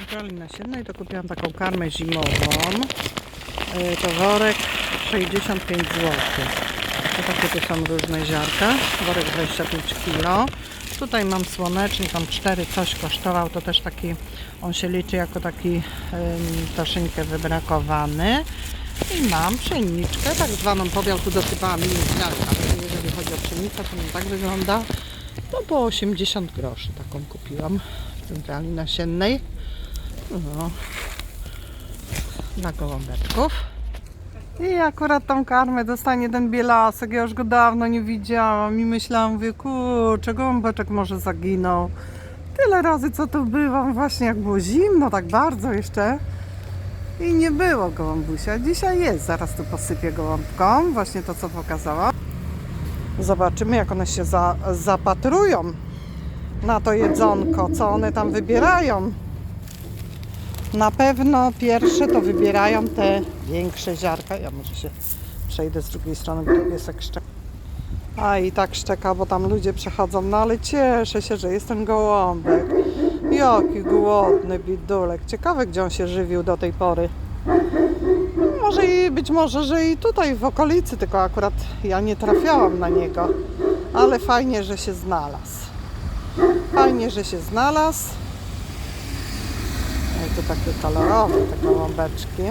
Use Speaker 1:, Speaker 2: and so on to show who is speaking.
Speaker 1: centrali nasiennej to kupiłam taką karmę zimową. Yy, To worek 65 zł. To takie tu są różne ziarka. Worek 25 kg. Tutaj mam słonecznik, tam 4 coś kosztował. To też taki, on się liczy jako taki ym, troszeczkę wybrakowany. I mam pszeniczkę, tak zwaną pobiał, tu dosypałam mini ziarka. Jeżeli chodzi o pszenicę, to on tak wygląda. No po 80 groszy taką kupiłam w centrali nasiennej. No. Dla gołąbeczków. I akurat tą karmę dostanie ten bielasek. Ja już go dawno nie widziałam i myślałam, mówię, kurczę, gołąbeczek może zaginął. Tyle razy co tu bywam, właśnie jak było zimno, tak bardzo jeszcze. I nie było gołąbusia. Dzisiaj jest, zaraz tu posypię gołąbką. Właśnie to, co pokazałam. Zobaczymy, jak one się za, zapatrują na to jedzonko, co one tam wybierają. Na pewno pierwsze to wybierają te większe ziarka. Ja może się przejdę z drugiej strony, bo piesek szczeka. A i tak szczeka, bo tam ludzie przechodzą, no ale cieszę się, że jest ten gołąbek. Jaki głodny bidulek. Ciekawe, gdzie on się żywił do tej pory. Może i być może, że i tutaj w okolicy, tylko akurat ja nie trafiałam na niego. Ale fajnie, że się znalazł. Fajnie, że się znalazł. Tu takie kolorowe te gołąbeczki.